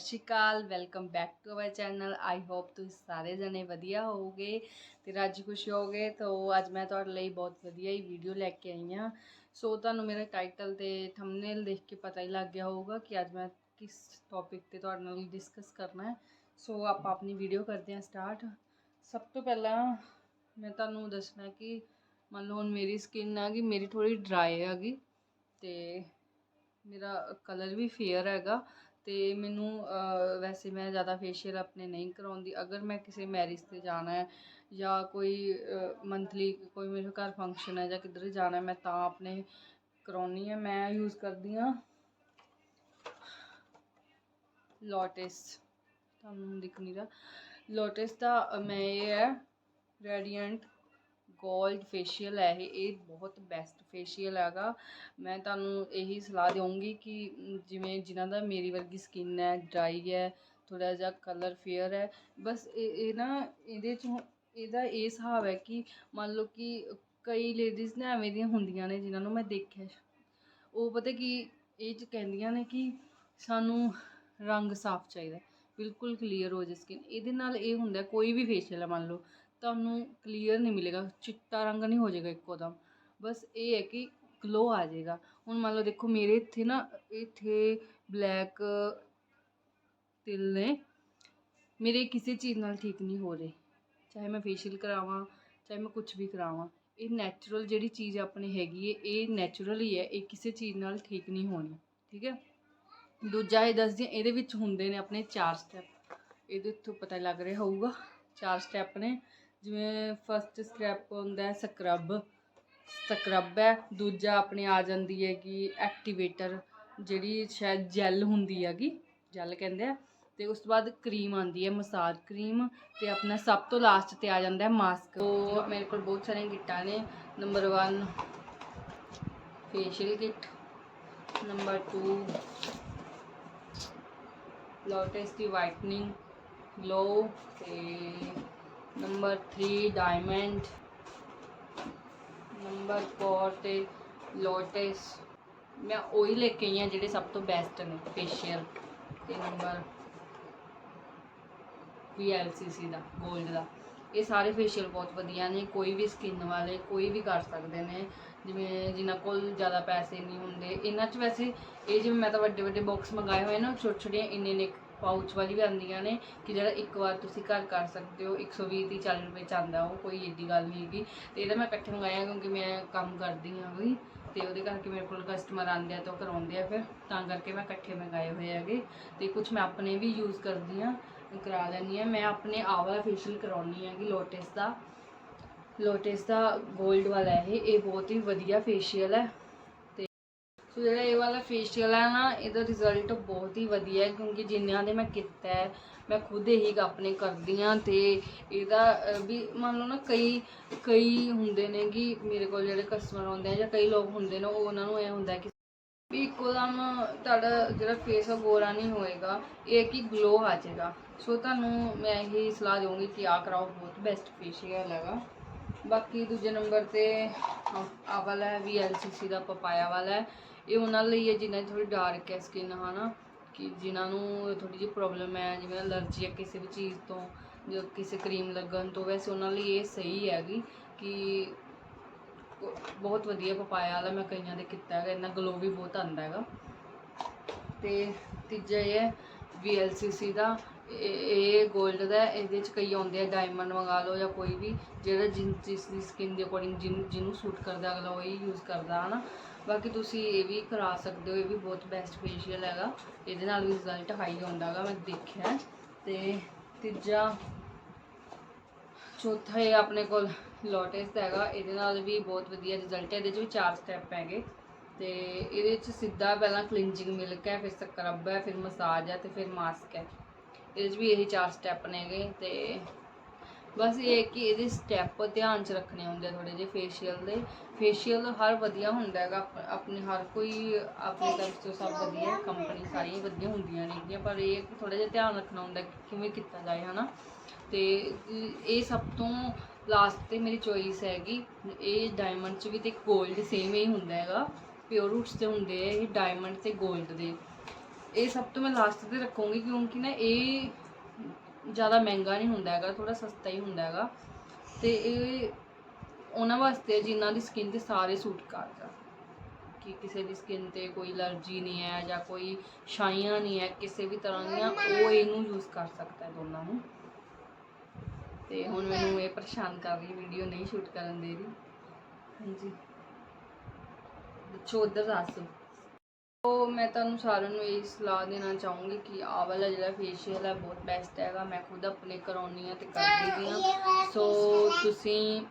ਸਤਿ ਸ਼੍ਰੀ ਅਕਾਲ welcome back to our channel I hope ਤੁਸੀਂ ਸਾਰੇ ਜਣੇ ਵਧੀਆ ਹੋਵੋਗੇ ਤੇ ਰਾਜੀ ਖੁਸ਼ ਹੋਵੋਗੇ। ਤਾਂ ਅੱਜ ਮੈਂ ਤੁਹਾਡੇ ਲਈ ਬਹੁਤ ਵਧੀਆ ਹੀ ਵੀਡੀਓ ਲੈ ਕੇ ਆਈ ਹਾਂ। ਸੋ ਤੁਹਾਨੂੰ ਮੇਰੇ ਟਾਈਟਲ ਤੇ ਥੰਬਨੇਲ ਦੇਖ ਕੇ ਪਤਾ ਹੀ ਲੱਗ ਗਿਆ ਹੋਊਗਾ ਕਿ ਅੱਜ ਮੈਂ ਕਿਸ ਟੌਪਿਕ ਤੇ ਤੁਹਾਡੇ ਨਾਲ ਡਿਸਕਸ ਕਰਨਾ ਹੈ। ਸੋ ਆਪਾਂ ਆਪਣੀ ਵੀਡੀਓ ਕਰਦੇ ਹਾਂ ਸਟਾਰਟ ਸਭ ਤੋਂ ਪਹਿਲਾਂ ਮੈਂ ਤੁਹਾਨੂੰ ਦੱਸਣਾ ਕਿ ਮੰਨ ਲਓ ਹੁਣ ਮੇਰੀ ਸਕਿਨ ਆ ਗਈ, ਮੇਰੀ ਥੋੜੀ ਡਰਾਈ ਹੈਗੀ ਤੇ ਮੇਰਾ ਕਲਰ ਵੀ ਫੇਅਰ ਹੈਗਾ। ਅਤੇ ਮੈਨੂੰ ਵੈਸੇ ਮੈਂ ਜ਼ਿਆਦਾ ਫੇਸ਼ੀਅਲ ਆਪਣੇ ਨਹੀਂ ਕਰਵਾਉਂਦੀ ਅਗਰ ਮੈਂ ਕਿਸੇ ਮੈਰਿਜ ਤੇ ਜਾਣਾ ਹੈ ਜਾਂ ਕੋਈ ਮੰਥਲੀ ਕੋਈ ਮੇਰੇ ਘਰ ਫੰਕਸ਼ਨ ਹੈ ਜਾਂ ਕਿੱਧਰ ਜਾਣਾ ਮੈਂ ਤਾਂ ਆਪਣੇ ਕਰਵਾਉਂਦੀ ਹਾਂ। ਮੈਂ ਯੂਜ਼ ਕਰਦੀ ਹਾਂ ਲੋਟਸ ਤੁਹਾਨੂੰ ਦਿਖ ਨਹੀਂ ਰਿਹਾ। ਲੋਟਸ ਦਾ ਮੈਂ ਇਹ ਹੈ ਰੈਡੀਐਂਟ ਗੋਲਡ ਫੇਸ਼ੀਅਲ ਹੈ ਇਹ ਇਹ ਬਹੁਤ ਬੈਸਟ ਫੇਸ਼ੀਅਲ ਹੈਗਾ। ਮੈਂ ਤੁਹਾਨੂੰ ਇਹੀ ਸਲਾਹ ਦੇਵਾਂਗੀ ਕਿ ਜਿਵੇਂ ਜਿਨ੍ਹਾਂ ਦਾ ਮੇਰੀ ਵਰਗੀ ਸਕਿਨ ਹੈ ਡਰਾਈ ਹੈ ਥੋੜਾ ਜਿਹਾ ਕਲਰ ਫੇਅਰ ਹੈ, ਬਸ ਇਹ ਇਹ ਨਾ ਇਹਦੇ 'ਚ ਹੁਣ- ਇਹਦਾ ਇਹ ਹਿਸਾਬ ਹੈ ਕਿ ਮੰਨ ਲਓ ਕਿ ਕਈ ਲੇਡੀਜ਼ ਨਾ ਐਵੇਂ ਦੀਆਂ ਹੁੰਦੀਆਂ ਨੇ ਜਿਨ੍ਹਾਂ ਨੂੰ ਮੈਂ ਦੇਖਿਆ ਉਹ ਪਤਾ ਕੀ ਇਹ 'ਚ ਕਹਿੰਦੀਆਂ ਨੇ ਕਿ ਸਾਨੂੰ ਰੰਗ ਸਾਫ਼ ਚਾਹੀਦਾ, ਬਿਲਕੁਲ ਕਲੀਅਰ ਹੋ ਜੇ ਸਕਿਨ ਇਹਦੇ ਨਾਲ ਇਹ ਹੁੰਦਾ, ਕੋਈ ਵੀ ਫੇਸ਼ੀਅਲ ਹੈ ਮੰਨ ਲਓ ਤੁਹਾਨੂੰ ਕਲੀਅਰ ਨਹੀਂ ਮਿਲੇਗਾ, ਚਿੱਟਾ ਰੰਗ ਨਹੀਂ ਹੋ ਜਾਏਗਾ ਇੱਕੋ ਦਮ। ਬਸ ਇਹ ਹੈ ਕਿ ਗਲੋ ਆ ਜਾਏਗਾ। ਹੁਣ ਮੰਨ ਲਓ ਦੇਖੋ ਮੇਰੇ ਇੱਥੇ ਨਾ, ਇੱਥੇ ਬਲੈਕ ਤਿਲ ਨੇ, ਮੇਰੇ ਕਿਸੇ ਚੀਜ਼ ਨਾਲ ਠੀਕ ਨਹੀਂ ਹੋ ਰਹੇ। ਚਾਹੇ ਮੈਂ ਫੇਸ਼ੀਅਲ ਕਰਾਵਾਂ, ਚਾਹੇ ਮੈਂ ਕੁਝ ਵੀ ਕਰਾਵਾਂ, ਇਹ ਨੈਚੁਰਲ ਜਿਹੜੀ ਚੀਜ਼ ਆਪਣੀ ਹੈਗੀ ਹੈ, ਇਹ ਨੈਚੁਰਲ ਹੀ ਹੈ, ਇਹ ਕਿਸੇ ਚੀਜ਼ ਨਾਲ ਠੀਕ ਨਹੀਂ ਹੋਣੀ, ਠੀਕ ਹੈ? ਦੂਜਾ ਇਹ ਦੱਸਦੀ ਇਹਦੇ ਵਿੱਚ ਹੁੰਦੇ ਨੇ ਆਪਣੇ ਚਾਰ ਸਟੈਪ ਇਹਦੇ ਤੋਂ ਪਤਾ ਲੱਗ ਰਿਹਾ ਹੋਊਗਾ, ਚਾਰ ਸਟੈਪ ਨੇ। ਜਿਵੇਂ ਫਸਟ ਸਟੈਪ ਹੁੰਦਾ ਹੈ ਸਕਰਬ ਸਕਰਬ ਹੈ, ਦੂਜਾ ਆਪਣੇ ਆ ਜਾਂਦੀ ਹੈ ਕਿ ਐਕਟੀਵੇਟਰ ਜਿਹੜੀ ਸ਼ਾਇਦ ਜੈਲ ਹੁੰਦੀ ਹੈਗੀ ਜੈਲ ਕਹਿੰਦੇ ਆ। ਤੇ ਉਸ ਤੋਂ ਬਾਅਦ ਕਰੀਮ ਆਉਂਦੀ ਹੈ ਮਸਾਜ ਕਰੀਮ ਤੇ ਆਪਣਾ ਸਭ ਤੋਂ ਲਾਸਟ ਤੇ ਆ ਜਾਂਦਾ ਹੈ ਮਾਸਕ ਉਹ ਮੇਰੇ ਕੋਲ ਬਹੁਤ ਸਾਰੀਆਂ ਕਿੱਟਾਂ ਨੇ। Number 1 facial kit number 2 Lotus ਦੀ ਵਾਈਟਨਿੰਗ ਗਲੋ ਤੇ ਨੰਬਰ 3 ਡਾਇਮੰਡ ਨੰਬਰ 4 ਤੇ ਲੋਟਸ ਮੈਂ ਉਹੀ ਲੈ ਕੇ ਆਈ ਹਾਂ ਜਿਹੜੇ ਸਭ ਤੋਂ ਬੈਸਟ ਨੇ ਫੇਸ਼ੀਅਲ ਤੇ ਨੰਬਰ VLCC ਦਾ 골ਡ ਦਾ ਇਹ ਸਾਰੇ ਫੇਸ਼ੀਅਲ ਬਹੁਤ ਵਧੀਆ ਨੇ, ਕੋਈ ਵੀ ਸਕਿਨ ਵਾਲੇ ਕੋਈ ਵੀ ਕਰ ਸਕਦੇ ਨੇ। ਜਿਵੇਂ ਜਿਨ੍ਹਾਂ ਕੋਲ ਜ਼ਿਆਦਾ ਪੈਸੇ ਨਹੀਂ ਹੁੰਦੇ। ਇਹਨਾਂ 'ਚ ਵੈਸੇ ਇਹ ਜਿਵੇਂ ਮੈਂ ਤਾਂ ਵੱਡੇ ਵੱਡੇ ਬਾਕਸ ਮੰਗਾਏ ਹੋਏ ਨਾ ਛੋਟੇ ਛੋਟੇ ਇੰਨੇ ਨੇ ਪਾਊਚ ਵਾਲੀ ਵੀ ਆਉਂਦੀਆਂ ਨੇ ਕਿ ਜਿਹੜਾ ਇੱਕ ਵਾਰ ਤੁਸੀਂ ਘਰ ਕਰ ਸਕਦੇ ਹੋ 120 30 40 ਰੁਪਏ ਚ ਆਉਂਦਾ ਉਹ, ਕੋਈ ਏਡੀ ਗੱਲ ਨਹੀਂ ਹੈਗੀ। ਤੇ ਇਹਦਾ ਮੈਂ ਇਕੱਠੇ ਮੰਗਾਇਆ ਕਿਉਂਕਿ ਮੈਂ ਕੰਮ ਕਰਦੀ ਹਾਂ ਵੀ ਤੇ ਉਹਦੇ ਕਰਕੇ ਮੇਰੇ ਕੋਲ ਕਸਟਮਰ ਆਉਂਦੇ ਆ ਤਾਂ ਉਹ ਕਰਾਉਂਦੇ ਆ ਫਿਰ। ਤਾਂ ਕਰਕੇ ਮੈਂ ਇਕੱਠੇ ਮੰਗਾਏ ਹੋਏ ਹੈਗੇ ਤੇ ਕੁਝ ਮੈਂ ਆਪਣੇ ਵੀ ਯੂਜ਼ ਕਰਦੀ ਹਾਂ, ਕਰਾ ਲੈਂਦੀ ਹਾਂ। ਮੈਂ ਆਪਣੇ ਆਹ ਵਾਲਾ ਫੇਸ਼ੀਅਲ ਕਰਾਉਣੀ ਹੈਗੀ ਲੋਟਸ ਦਾ। ਲੋਟਸ ਦਾ 골ਡ ਵਾਲਾ ਹੈ ਇਹ ਇਹ ਬਹੁਤ ਹੀ ਵਧੀਆ ਫੇਸ਼ੀਅਲ ਹੈ। ਸੋ ਜਿਹੜਾ ਇਹ ਵਾਲਾ ਫੇਸ਼ੀਅਲ ਹੈ ਨਾ, ਇਹਦਾ ਰਿਜ਼ਲਟ ਬਹੁਤ ਹੀ ਵਧੀਆ ਹੈ, ਕਿਉਂਕਿ ਜਿੰਨਿਆਂ ਦੇ ਮੈਂ ਕੀਤਾ ਹੈ, ਮੈਂ ਖੁਦ ਇਹੀ ਆਪਣੇ ਕਰਦੀ ਹਾਂ ਤੇ ਇਹਦਾ ਵੀ ਮੰਨ ਲਓ ਨਾ ਕਈ ਕਈ ਹੁੰਦੇ ਨੇ ਕਿ ਮੇਰੇ ਕੋਲ ਜਿਹੜੇ ਕਸਟਮਰ ਆਉਂਦੇ ਆ ਜਾਂ ਕਈ ਲੋਕ ਹੁੰਦੇ ਨੇ, ਉਹ ਉਹਨਾਂ ਨੂੰ ਇਹ ਹੁੰਦਾ ਕਿ ਵੀ ਇੱਕੋਦਮ ਤੁਹਾਡਾ ਜਿਹੜਾ ਫੇਸ ਆ, ਗੋਰਾ ਨਹੀਂ ਹੋਏਗਾ, ਇਹ ਕਿ ਗਲੋ ਆ ਜਾਏਗਾ। ਸੋ ਤੁਹਾਨੂੰ ਮੈਂ ਇਹੀ ਸਲਾਹ ਦੇਵਾਂਗੀ ਕਿ ਆ ਕਰਾਓ, ਬਹੁਤ ਬੈਸਟ ਫੇਸ਼ੀਅਲ ਹੈਗਾ ਬਾਕੀ ਦੂਜੇ ਨੰਬਰ ਤੇ ਆ ਵਾਲਾ ਹੈ VLCC ਦਾ ਪਪਾਇਆ ਵਾਲਾ ਹੈ। ਇਹ ਉਹਨਾਂ ਲਈ ਹੈ ਜਿਨ੍ਹਾਂ ਦੀ ਥੋੜੀ ਡਾਰਕ ਹੈ ਸਕਿਨ ਹਨਾ? ਕਿ ਜਿਨ੍ਹਾਂ ਨੂੰ ਥੋੜੀ ਜਿਹੀ ਪ੍ਰੋਬਲਮ ਹੈ, ਜਿਵੇਂ ਅਲਰਜੀ ਹੈ ਕਿਸੇ ਵੀ ਚੀਜ਼ ਤੋਂ, ਜਾਂ ਕਿਸੇ ਕਰੀਮ ਲੱਗਣ ਤੋਂ, ਵੈਸੇ ਉਹਨਾਂ ਲਈ ਇਹ ਸਹੀ ਹੈਗੀ ਕਿ ਬਹੁਤ ਵਧੀਆ ਪਪਾਇਆ ਵਾਲਾ ਮੈਂ ਕਈਆਂ ਦੇ ਕੀਤਾ ਹੈਗਾ ਇਹਨਾਂ ਗਲੋ ਵੀ ਬਹੁਤ ਆਉਂਦਾ ਹੈਗਾ। ਤੇ ਤੀਜਾ ਇਹ ਹੈ, VLCC ਦਾ ਇਹ ਇਹ 골ਡ ਦਾ ਇਹਦੇ ਚ ਕਈ ਆਉਂਦੇ ਆ ਡਾਇਮੰਡ ਮੰਗਾ ਲਓ ਜਾਂ ਕੋਈ ਵੀ, ਜਿਹੜਾ ਜਿਨ, ਜਿਸ ਦੀ ਸਕਿਨ ਦੇ ਅਕੋਰਡਿੰਗ ਜਿਨ, ਜਿਹਨੂੰ ਸੂਟ ਕਰਦਾ ਅਗਲਾ ਉਹ ਹੀ ਯੂਜ਼ ਕਰਦਾ, ਹਨਾ? ਬਾਕੀ ਤੁਸੀਂ ਇਹ ਵੀ ਕਰਾ ਸਕਦੇ ਹੋ, ਇਹ ਵੀ ਬਹੁਤ ਬੈਸਟ ਫੇਸ਼ੀਅਲ ਹੈਗਾ। ਇਹਦੇ ਨਾਲ ਵੀ ਰਿਜ਼ਲਟ ਹਾਈ ਆਉਂਦਾ ਹੈਗਾ, ਮੈਂ ਦੇਖਿਆ। ਹੈ। ਤੇ ਤੀਜਾ, ਚੌਥਾ ਇਹ ਆਪਣੇ ਕੋਲ ਲੋਟਸ ਦਾ ਹੈਗਾ, ਇਹਦੇ ਨਾਲ ਵੀ ਬਹੁਤ ਵਧੀਆ ਰਿਜ਼ਲਟ ਹੈ, ਇਹਦੇ 'ਚ ਵੀ ਚਾਰ ਸਟੈਪ ਹੈਗੇ। ਤੇ ਇਹਦੇ 'ਚ ਸਿੱਧਾ ਪਹਿਲਾਂ ਕਲਿੰਜਿੰਗ ਮਿਲਕ ਹੈ, ਫਿਰ ਸਕਰਬ ਹੈ, ਫਿਰ ਮਸਾਜ ਹੈ, ਤੇ ਫਿਰ ਮਾਸਕ ਹੈ। ਇਹਦੇ 'ਚ ਵੀ ਇਹੀ ਚਾਰ ਸਟੈਪ ਨੇਗੇ ਤੇ ਬਸ ਇਹ ਹੈ ਕਿ ਇਹਦੇ ਸਟੈਪ ਧਿਆਨ 'ਚ ਰੱਖਣੇ ਹੁੰਦੇ ਆ ਥੋੜੇ ਜਿਹੇ ਫੇਸ਼ੀਅਲ ਦੇ। ਫੇਸ਼ੀਅਲ ਹਰ ਵਧੀਆ ਹੁੰਦਾ ਹੈਗਾ ਆਪਣੇ ਹਰ ਕੋਈ ਆਪਣੀ ਤਰਫ ਤੋਂ ਸਭ ਵਧੀਆ ਕੰਪਨੀ ਸਾਰੀਆਂ ਵਧੀਆ ਹੁੰਦੀਆਂ ਨੇਗੀਆਂ, ਪਰ ਇਹ ਥੋੜਾ ਜਿਹਾ ਧਿਆਨ ਰੱਖਣਾ ਹੁੰਦਾ ਕਿ ਕਿਵੇਂ ਕੀਤਾ ਜਾਏ, ਹਨਾ। ਤੇ ਇਹ ਸਭ ਤੋਂ ਲਾਸਟ ਤੇ ਮੇਰੀ ਚੋਇਸ ਹੈਗੀ, ਇਹ ਡਾਇਮੰਡ 'ਚ ਵੀ ਤੇ 골ਡ ਸੇਮ ਹੀ ਹੁੰਦਾ ਹੈਗਾ ਪਿਓਰ ਰੂਟਸ ਤੇ ਹੁੰਦੇ ਆ ਇਹ ਡਾਇਮੰਡ ਤੇ 골ਡ ਦੇ। ਇਹ ਸਭ ਤੋਂ ਮੈਂ ਲਾਸਟ ਤੇ ਰੱਖੂੰਗੀ ਕਿਉਂਕਿ ਨਾ ਇਹ ਜ਼ਿਆਦਾ ਮਹਿੰਗਾ ਨਹੀਂ ਹੁੰਦਾ ਹੈਗਾ ਥੋੜਾ ਸਸਤਾ ਹੀ ਹੁੰਦਾ ਹੈਗਾ। ਤੇ ਇਹ ਉਹਨਾਂ ਵਾਸਤੇ ਜਿਨ੍ਹਾਂ ਦੀ ਸਕਿਨ ਤੇ ਸਾਰੇ ਸੂਟ ਕਰਦਾ ਕਿ ਕਿਸੇ ਦੀ ਸਕਿਨ ਤੇ ਕੋਈ ਅਲਰਜੀ ਨਹੀਂ ਹੈ ਜਾਂ ਕੋਈ ਛਾਈਆਂ ਨਹੀਂ ਹੈ, ਕਿਸੇ ਵੀ ਤਰ੍ਹਾਂ ਦੀਆਂ, ਉਹ ਇਹਨੂੰ ਯੂਜ਼ ਕਰ ਸਕਦਾ ਹੈ ਦੋਨਾਂ ਨੂੰ। ਤੇ ਹੁਣ ਮੈਨੂੰ ਇਹ ਪਰੇਸ਼ਾਨ ਕਰ ਰਹੀ ਵੀਡੀਓ ਨਹੀਂ ਸ਼ੂਟ ਕਰਨ ਦੇ ਰਹੀ। ਹਾਂਜੀ। ਦੱਸੋ ਉਧਰ ਦੱਸੋ। ਉਹ ਮੈਂ ਤੁਹਾਨੂੰ ਸਾਰਿਆਂ ਨੂੰ ਇਹ ਸਲਾਹ ਦੇਣਾ ਚਾਹੂੰਗੀ ਕਿ ਆਹ ਵਾਲਾ ਜਿਹੜਾ ਫੇਸ਼ੀਅਲ ਹੈ ਬਹੁਤ ਬੈਸਟ ਹੈਗਾ। ਮੈਂ ਖੁਦ ਆਪਣੇ ਕਰਾਉਣੀ ਆ ਤੇ ਕਰਦੀ ਵੀ ਹਾਂ। ਸੋ ਤੁਸੀਂ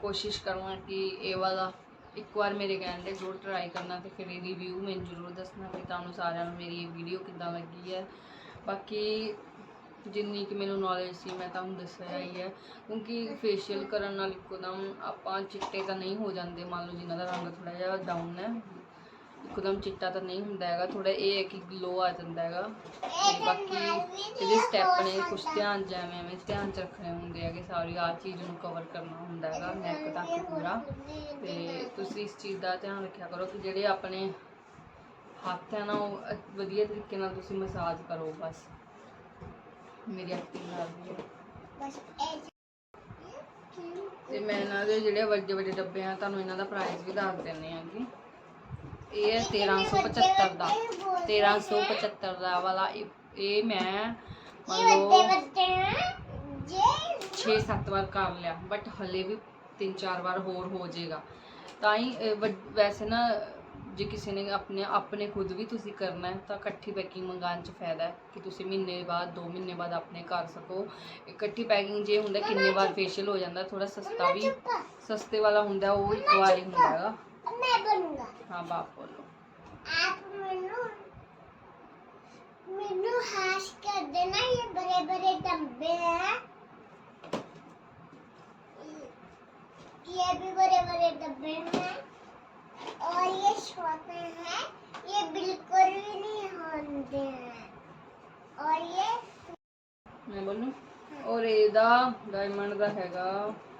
ਕੋਸ਼ਿਸ਼ ਕਰਨਾ ਕਿ ਇਹ ਵਾਲਾ ਇੱਕ ਵਾਰ ਮੇਰੇ ਕਹਿਣ ਦੇ ਜ਼ਰੂਰ ਟਰਾਈ ਕਰਨਾ ਤੇ ਫਿਰ ਇਹ ਰਿਵਿਊ ਮੈਨੂੰ ਜ਼ਰੂਰ ਦੱਸਣਾ ਕਿ ਤੁਹਾਨੂੰ ਸਾਰਿਆਂ ਨੂੰ ਮੇਰੀ ਇਹ ਵੀਡੀਓ ਕਿੱਦਾਂ ਲੱਗੀ ਹੈ। ਬਾਕੀ ਜਿੰਨੀ ਕਿ ਮੈਨੂੰ ਨੌਲੇਜ ਸੀ ਮੈਂ ਤੁਹਾਨੂੰ ਦੱਸਿਆ ਹੀ ਹੈ। ਕਿਉਂਕਿ ਫੇਸ਼ੀਅਲ ਕਰਨ ਨਾਲ ਇੱਕਦਮ ਆਪਾਂ ਚਿੱਟੇ ਤਾਂ ਨਹੀਂ ਹੋ ਜਾਂਦੇ। ਮੰਨ ਲਓ ਜਿਨ੍ਹਾਂ ਦਾ ਰੰਗ ਥੋੜਾ ਜਿਹਾ ਡਾਊਨ ਹੈ ਇੱਕਦਮ ਚਿੱਟਾ ਤਾਂ ਨਹੀਂ ਹੁੰਦਾ ਹੈਗਾ ਥੋੜਾ ਇਹ ਹੈ ਕਿ ਗਲੋ ਆ ਜਾਂਦਾ ਹੈਗਾ। ਤੇ ਬਾਕੀ ਇਹਦੇ ਸਟੈਪ ਨੇ ਕੁਝ ਧਿਆਨ ਜਿਵੇਂ ਐਵੇਂ ਧਿਆਨ ਚ ਰੱਖਣੇ ਹੁੰਦੇ ਹੈਗੇ ਸਾਰੀ ਆ ਚੀਜ਼ ਨੂੰ ਕਵਰ ਕਰਨਾ ਹੁੰਦਾ ਹੈਗਾ ਨੈਕ ਤੱਕ ਪੂਰਾ। ਤੇ ਤੁਸੀਂ ਇਸ ਚੀਜ਼ ਦਾ ਧਿਆਨ ਰੱਖਿਆ ਕਰੋ ਕਿ ਜਿਹੜੇ ਆਪਣੇ ਹੱਥ ਹੈ ਨਾ ਉਹ ਵਧੀਆ ਤਰੀਕੇ ਨਾਲ ਤੁਸੀਂ ਮਸਾਜ ਕਰੋ ਬਸ। ਮੇਰੀ ਐਕਟਿੰਗ ਨਾਲ ਵੀ। ਹੈ ਬਸ ਇਹ ਤੇ ਮੈਂ ਇਹਨਾਂ ਦੇ ਜਿਹੜੇ ਵੱਡੇ ਵੱਡੇ ਡੱਬੇ ਆ ਤੁਹਾਨੂੰ ਇਹਨਾਂ ਦਾ ਪ੍ਰਾਈਸ ਵੀ ਦੱਸ ਦਿੰਨੇ ਆਂਗੀ ਇਹ ਹੈ 1375 ਦਾ। 1375 ਦਾ ਵਾਲਾ। ਇਹ ਮੈਂ ਮੰਨ ਲਓ ਵੱਡੇ ਜੇ 6-7 ਵਾਰ ਕਰ ਲਿਆ ਬਟ ਹਲੇ ਵੀ 3-4 ਵਾਰ ਹੋਰ ਹੋ ਜਾਏਗਾ। ਤਾਂ ਹੀ ਵੈਸੇ ਨਾ ਜੇ ਕਿਸੇ ਨੇ ਆਪਣੇ ਆਪਣੇ ਖੁਦ ਵੀ ਤੁਸੀਂ ਕਰਨਾ ਹੈ ਤਾਂ ਇਕੱਠੀ ਪੈਕਿੰਗ ਮੰਗਾਉਣ 'ਚ ਫਾਇਦਾ ਹੈ ਕਿ ਤੁਸੀਂ ਮਹੀਨੇ ਬਾਅਦ 2 ਮਹੀਨੇ ਬਾਅਦ ਆਪਣੇ ਕਰ ਸਕੋ। ਇਕੱਠੀ ਪੈਕਿੰਗ ਜੇ ਹੁੰਦਾ ਕਿੰਨੇ ਵਾਰ ਫੇਸ਼ੀਅਲ ਹੋ ਜਾਂਦਾ ਥੋੜਾ ਸਸਤਾ ਵੀ ਸਸਤੇ ਵਾਲਾ ਹੁੰਦਾ ਉਹ ਇੱਕ ਵਾਰ ਹੀ ਹੁੰਦਾ ਹੈਗਾ। ਮੈਂ ਬਣੂੰਗਾ ਹਾਂ ਬਾਪ ਬੋਲੋ आप ਮੈਨੂੰ ਮੈਨੂੰ हाश कर देना ये बड़े बड़े डब्बे हैं ये भी बड़े बड़े डब्बे हैं और ये छोटे हैं ये बिल्कुल भी नहीं होते हैं और ये ਮੈਂ ਬੋਲੂ ਔਰ ਇਹਦਾ ਡਾਇਮੰਡ ਦਾ ਹੈਗਾ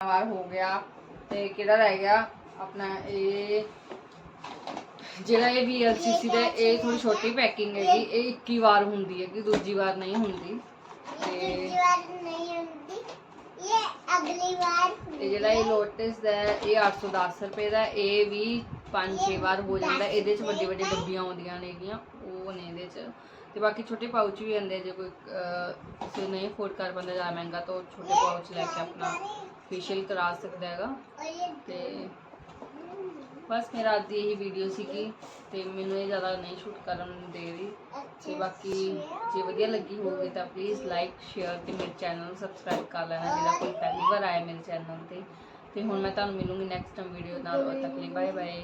ਵਾਰ ਹੋ ਗਿਆ ਤੇ ਕਿਹੜਾ ਰਹਿ ਗਿਆ? ਆਪਣਾ ਇਹ ਜਿਹੜਾ ਇਹ ਵੀ VLCC ਦਾ ਇਹ ਥੋੜੀ ਛੋਟੀ ਪੈਕਿੰਗ ਹੈਗੀ ਇਹ 21 ਵਾਰ ਹੁੰਦੀ ਹੈ ਕਿ ਦੂਜੀ ਵਾਰ ਨਹੀਂ ਹੁੰਦੀ ਤੇ ਅਗਲੀ ਇਹ ਜਿਹੜਾ ਇਹ ਲੋਟਸ ਦਾ ਇਹ 810 ਰੁਪਏ ਦਾ ਇਹ ਵੀ 5-6 ਵਾਰ ਹੋ ਜਾਂਦਾ। ਇਹਦੇ ਚ ਵੱਡੇ ਵੱਡੇ ਡੱਬੀਆਂ ਆਉਂਦੀਆਂ ਨੇਗੀਆਂ ਉਹ ਨੇ ਇਹਦੇ ਚ। ਤੇ ਬਾਕੀ ਛੋਟੇ ਪਾਉਚ ਵੀ ਆਉਂਦੇ ਜੇ ਕੋਈ ਅਹ, ਨਹੀਂ ਅਫੋਰਡ ਕਰ ਪਾਉਂਦਾ ਜ਼ਿਆਦਾ ਮਹਿੰਗਾ ਤਾਂ ਉਹ ਛੋਟੇ ਪਾਉਚ ਲੈ ਕੇ ਆਪਣਾ ਫੇਸ਼ੀਅਲ ਕਰਾ ਸਕਦਾ ਹੈਗਾ। ਤੇ ਬਸ ਮੇਰਾ ਅੱਜ ਇਹੀ ਵੀਡੀਓ ਸੀਗੀ ਤੇ ਮੈਨੂੰ ਇਹ ਜ਼ਿਆਦਾ ਨਹੀਂ ਸ਼ੂਟ ਕਰਨ ਦੇ ਰਹੀ। ਤੇ ਬਾਕੀ ਜੇ ਵਧੀਆ ਲੱਗੀ ਹੋਵੇ ਤਾਂ ਪਲੀਜ਼ ਲਾਈਕ ਸ਼ੇਅਰ ਤੇ ਮੇਰੇ ਚੈਨਲ ਨੂੰ ਸਬਸਕ੍ਰਾਈਬ ਕਰ ਲੈਣਾ ਜਿਹੜਾ ਕੋਈ ਪਹਿਲੀ ਵਾਰ ਆਇਆ ਮੇਰੇ ਚੈਨਲ ਤੇ। ਤੇ ਹੁਣ ਮੈਂ ਤੁਹਾਨੂੰ ਮਿਲੂੰਗੀ ਨੈਕਸਟ ਟਾਈਮ ਵੀਡੀਓ ਨਾਲ। ਉਦੋਂ ਤੱਕ ਲਈ ਬਾਏ ਬਾਏ